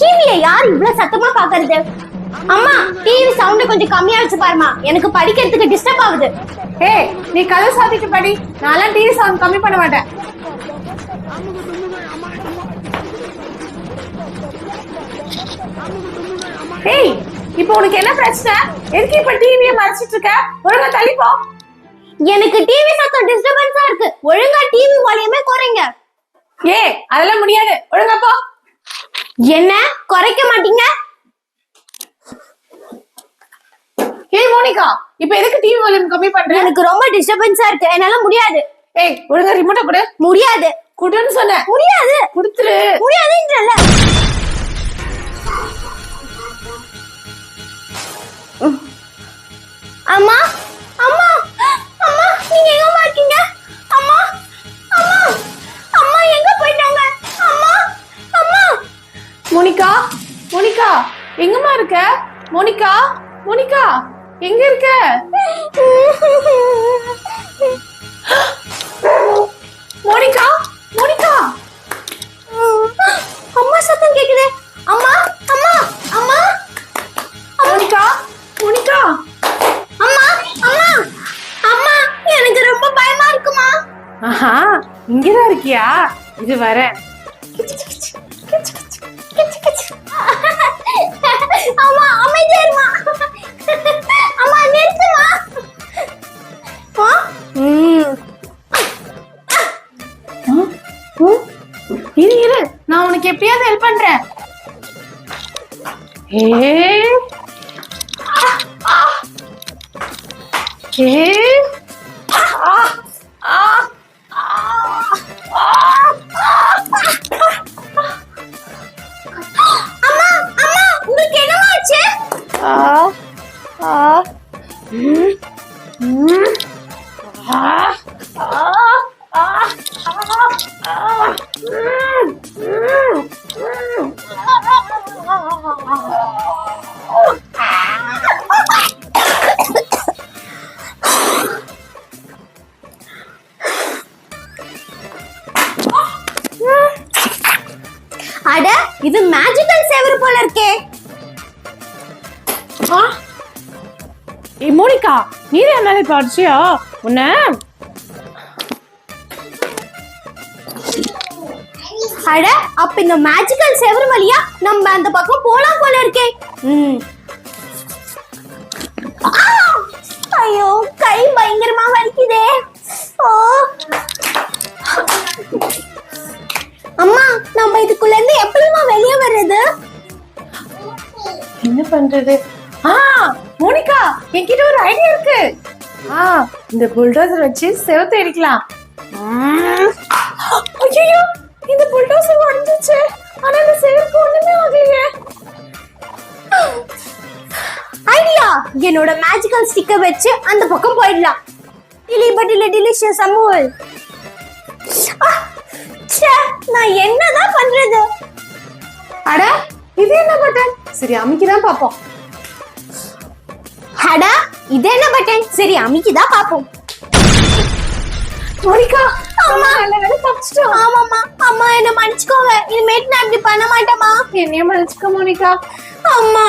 டிவில யார் இவ்வளவு சத்தமா பாக்குறது? அம்மா டிவி சவுண்ட் கொஞ்சம் கம்மியா வச்சு பாருமா எனக்கு படிக்கிறதுக்கு டிஸ்டர்ப் ஆகுது. ஏய் நீ கதை சாத்திட்டு படி. டிவி சவுண்ட் கம்மி பண்ண மாட்டேன். ஏய் இப்போ உனக்கு என்ன பிரச்சனை? எதுக்கு இப்ப டிவியை மறைச்சிட்டு இருக்க? ஒழுங்கா தள்ளி போ எனக்கு டிவி சத்தம் டிஸ்டர்பன்ஸா இருக்கு. ஒழுங்கா டிவி வால்யூமே குறைங்க. ஏய் அதெல்லாம் முடியாது. ஒழுங்கா போ. என்ன? குறைக்க மாட்டீங்க? ஏய் மோனிகா இப்போ எதுக்கு டிவி வால்யூம் கம்மி பண்ற? எனக்கு ரொம்ப டிஸ்டர்பன்ஸா இருக்கு. என்னால முடியாது. ஏய் ஒழுங்கா ரிமோட்டை கொடு. முடியாது. குடுன்னு சொன்னேன் முடியாது. கொடுத்துரு. முடியாதுன்றல அம்மா? மோனிகா மோனிகா எங்கம்மா இருக்க? மோனிகா மோனிகா எங்க இருக்க? Monica Monica. அம்மா சத்தம் கேக்குது. அம்மா அம்மா அம்மா. Monica Monica. அம்மா அம்மா. அம்மா எனக்கு ரொம்ப பயமா இருக்குமா? ஆஹா இங்கதான் இருக்கியா? இது வரேன் உனக்கு எப்படியாவது ஹெல்ப் பண்றேன். ஏ? அட இது மேஜிக்கல் சேவர் போல இருக்கே. ஏய் மோனிகா நீர் என் மேல இப்ப அடிச்சியா? உன்ன? அட அப்ப இந்த மேஜிக்கல் சேவர் வழியா நம்ம அந்த பக்கம் போலாம் போல இருக்கே. ம். நம்ம இதுக்குள்ள இருந்து எப்படிமா வெளியே வர்றது? என்ன பண்றது? ஆ மோனிகா என்கிட்ட ஒரு ஐடியா இருக்கு. ஆ இந்த புல்டோசர் வச்சு செவத்தை அடிக்கலாம் ஐயோ இந்த புல்டோசர் உடஞ்சிச்சு ஆனா இந்த செவருக்கு ஒண்ணுமே ஆகலையே. ஐடியா என்னோட மேஜிக்கல் ஸ்டிக்கர் வச்சு அந்த பக்கம் போயிடலாம். டிலி பட்டில டிலிஷியஸ் அமுல். நான் என்னதான் பண்றது? அட இது என்ன பட்டன் சரி அமைக்கிதான் பாப்போம் அடா இது என்ன பட்டன் சரி அமிக்கிதான் பாப்போம் மோனிகா அம்மா. நல்ல வேலை தப்பிச்சிட்டோம் ஆமாம்மா. அம்மா என்ன மன்னிச்சுக்கோங்க. இனிமேட்டு நான் இப்படி பண்ண மாட்டேமா என்னைய மன்னிச்சுக்க மோனிகா. அம்மா.